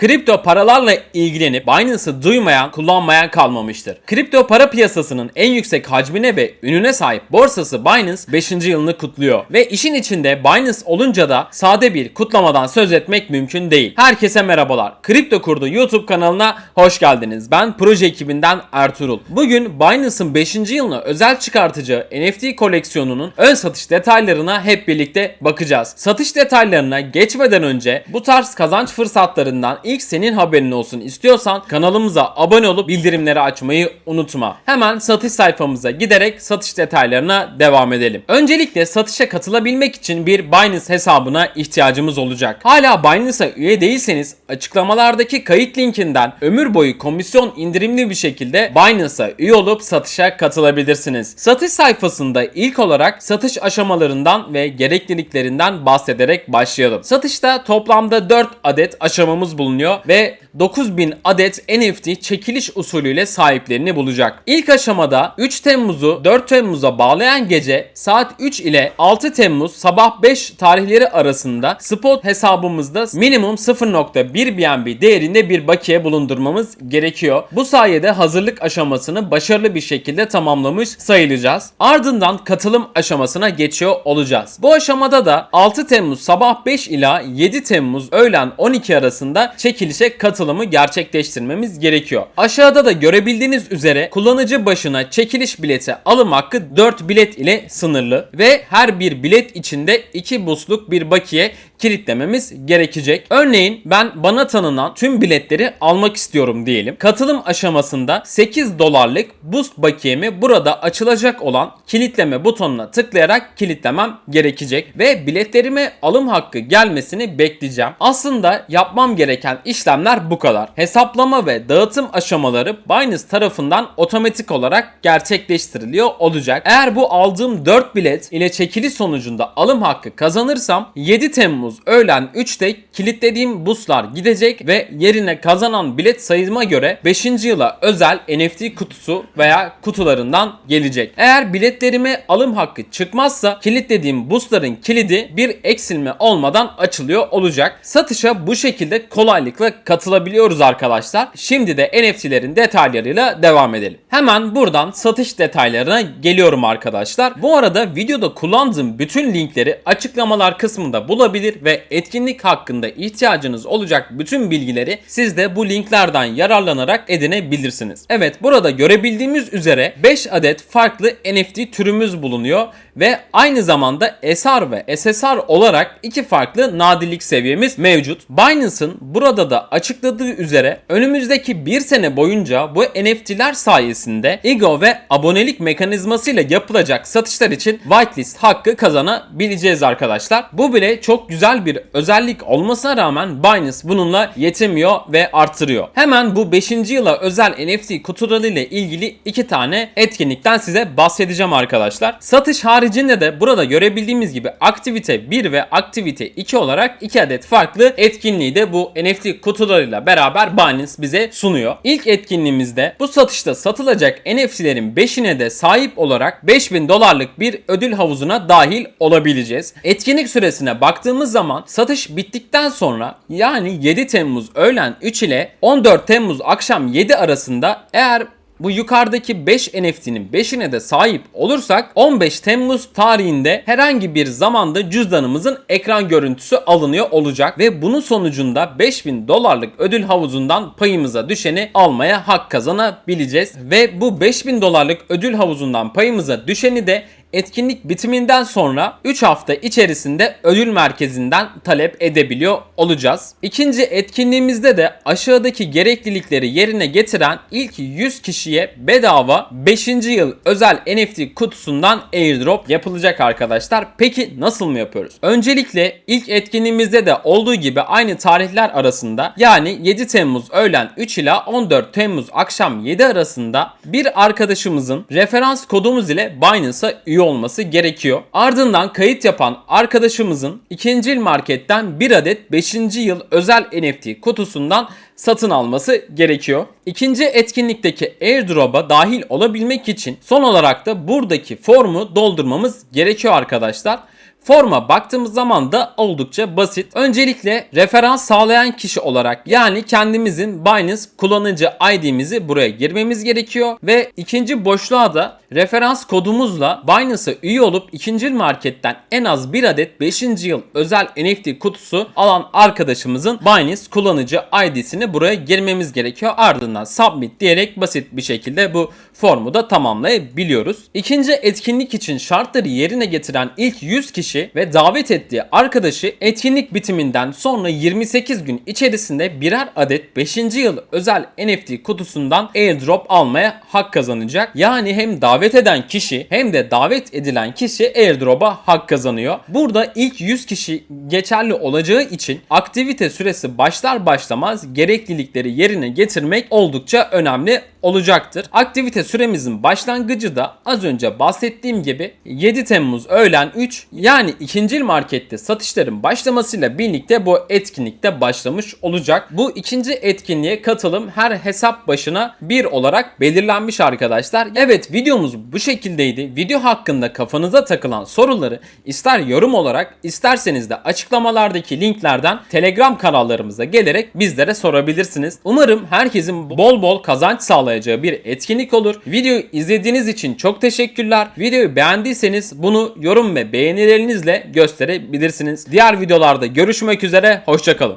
Kripto paralarla ilgilenip Binance'ı duymayan, kullanmayan kalmamıştır. Kripto para piyasasının en yüksek hacmine ve ününe sahip borsası Binance 5. yılını kutluyor. Ve işin içinde Binance olunca da sade bir kutlamadan söz etmek mümkün değil. Herkese merhabalar. Kripto Kurdu YouTube kanalına hoş geldiniz. Ben proje ekibinden Ertuğrul. Bugün Binance'ın 5. yılına özel çıkartacağı NFT koleksiyonunun ön satış detaylarına hep birlikte bakacağız. Satış detaylarına geçmeden önce bu tarz kazanç fırsatlarından ilk senin haberin olsun istiyorsan kanalımıza abone olup bildirimleri açmayı unutma. Hemen satış sayfamıza giderek satış detaylarına devam edelim. Öncelikle satışa katılabilmek için bir Binance hesabına ihtiyacımız olacak. Hala Binance'a üye değilseniz açıklamalardaki kayıt linkinden ömür boyu komisyon indirimli bir şekilde Binance'a üye olup satışa katılabilirsiniz. Satış sayfasında ilk olarak satış aşamalarından ve gerekliliklerinden bahsederek başlayalım. Satışta toplamda 4 adet aşamamız bulunuyor ve 9000 adet NFT çekiliş usulüyle sahiplerini bulacak. İlk aşamada 3 Temmuz'u 4 Temmuz'a bağlayan gece saat 3 ile 6 Temmuz sabah 5 tarihleri arasında spot hesabımızda minimum 0.1 BNB değerinde bir bakiye bulundurmamız gerekiyor. Bu sayede hazırlık aşamasını başarılı bir şekilde tamamlamış sayılacağız. Ardından katılım aşamasına geçiyor olacağız. Bu aşamada da 6 Temmuz sabah 5 ila 7 Temmuz öğlen 12 arasında çekilişe katılımı gerçekleştirmemiz gerekiyor. Aşağıda da görebildiğiniz üzere kullanıcı başına çekiliş bileti alım hakkı 4 bilet ile sınırlı ve her bir bilet içinde 2 busluk bir bakiye kilitlememiz gerekecek. Örneğin ben bana tanınan tüm biletleri almak istiyorum diyelim. Katılım aşamasında 8 dolarlık boost bakiyemi burada açılacak olan kilitleme butonuna tıklayarak kilitlemem gerekecek ve biletlerime alım hakkı gelmesini bekleyeceğim. Aslında yapmam gereken işlemler bu kadar. Hesaplama ve dağıtım aşamaları Binance tarafından otomatik olarak gerçekleştiriliyor olacak. Eğer bu aldığım 4 bilet ile çekiliş sonucunda alım hakkı kazanırsam 7 Temmuz öğlen 3'te kilitlediğim buslar gidecek ve yerine kazanan bilet sayıma göre 5. yıla özel NFT kutusu veya kutularından gelecek. Eğer biletlerime alım hakkı çıkmazsa kilitlediğim busların kilidi bir eksilme olmadan açılıyor olacak. Satışa bu şekilde kolaylıkla katılabiliyoruz arkadaşlar. Şimdi de NFT'lerin detaylarıyla devam edelim. Hemen buradan satış detaylarına geliyorum arkadaşlar. Bu arada videoda kullandığım bütün linkleri açıklamalar kısmında bulabilir ve etkinlik hakkında ihtiyacınız olacak bütün bilgileri siz de bu linklerden yararlanarak edinebilirsiniz. Evet burada görebildiğimiz üzere 5 adet farklı NFT türümüz bulunuyor ve aynı zamanda SR ve SSR olarak iki farklı nadirlik seviyemiz mevcut. Binance'ın burada da açıkladığı üzere önümüzdeki bir sene boyunca bu NFT'ler sayesinde IGO ve abonelik mekanizmasıyla yapılacak satışlar için whitelist hakkı kazanabileceğiz arkadaşlar. Bu bile çok güzel bir özellik olmasına rağmen Binance bununla yetemiyor ve artırıyor. Hemen bu 5. yıla özel NFT kutuları ile ilgili iki tane etkinlikten size bahsedeceğim arkadaşlar. Satış haricinde de burada görebildiğimiz gibi aktivite 1 ve aktivite 2 olarak 2 adet farklı etkinliği de bu NFT kutularıyla beraber Binance bize sunuyor. İlk etkinliğimizde bu satışta satılacak NFT'lerin 5'ine de sahip olarak 5000 dolarlık bir ödül havuzuna dahil olabileceğiz. Etkinlik süresine baktığımız zaman satış bittikten sonra yani 7 Temmuz öğlen 3 ile 14 Temmuz akşam 7 arasında eğer bu yukarıdaki 5 NFT'nin 5'ine de sahip olursak 15 Temmuz tarihinde herhangi bir zamanda cüzdanımızın ekran görüntüsü alınıyor olacak ve bunun sonucunda 5000 dolarlık ödül havuzundan payımıza düşeni almaya hak kazanabileceğiz. Ve bu 5000 dolarlık ödül havuzundan payımıza düşeni de etkinlik bitiminden sonra 3 hafta içerisinde ödül merkezinden talep edebiliyor olacağız. İkinci etkinliğimizde de aşağıdaki gereklilikleri yerine getiren ilk 100 kişiye bedava 5. yıl özel NFT kutusundan airdrop yapılacak arkadaşlar. Peki nasıl mı yapıyoruz? Öncelikle ilk etkinliğimizde de olduğu gibi aynı tarihler arasında yani 7 Temmuz öğlen 3 ila 14 Temmuz akşam 7 arasında bir arkadaşımızın referans kodumuz ile Binance'a üye olması gerekiyor. Ardından kayıt yapan arkadaşımızın ikinci marketten bir adet 5. yıl özel NFT kutusundan satın alması gerekiyor. İkinci etkinlikteki airdrop'a dahil olabilmek için son olarak da buradaki formu doldurmamız gerekiyor arkadaşlar. Forma baktığımız zaman da oldukça basit. Öncelikle referans sağlayan kişi olarak yani kendimizin Binance kullanıcı ID'mizi buraya girmemiz gerekiyor ve ikinci boşluğa da referans kodumuzla Binance'a üye olup ikinci marketten en az bir adet 5. yıl özel NFT kutusu alan arkadaşımızın Binance kullanıcı ID'sini buraya girmemiz gerekiyor. Ardından submit diyerek basit bir şekilde bu formu da tamamlayabiliyoruz. İkinci etkinlik için şartları yerine getiren ilk 100 kişi ve davet ettiği arkadaşı etkinlik bitiminden sonra 28 gün içerisinde birer adet 5. yıl özel NFT kutusundan airdrop almaya hak kazanacak. Yani hem davet eden kişi hem de davet edilen kişi airdrop'a hak kazanıyor. Burada ilk 100 kişi geçerli olacağı için aktivite süresi başlar başlamaz gereklilikleri yerine getirmek oldukça önemli olacaktır. Aktivite süremizin başlangıcı da az önce bahsettiğim gibi 7 Temmuz öğlen 3 yani ikinci markette satışların başlamasıyla birlikte bu etkinlikte başlamış olacak. Bu ikinci etkinliğe katılım her hesap başına 1 olarak belirlenmiş arkadaşlar. Evet videomuz bu şekildeydi. Video hakkında kafanıza takılan soruları ister yorum olarak isterseniz de açıklamalardaki linklerden Telegram kanallarımıza gelerek bizlere sorabilirsiniz. Umarım herkesin bol bol kazanç sağlayacağı bir etkinlik olur. Videoyu izlediğiniz için çok teşekkürler. Videoyu beğendiyseniz bunu yorum ve beğenilerinizle gösterebilirsiniz. Diğer videolarda görüşmek üzere. Hoşçakalın.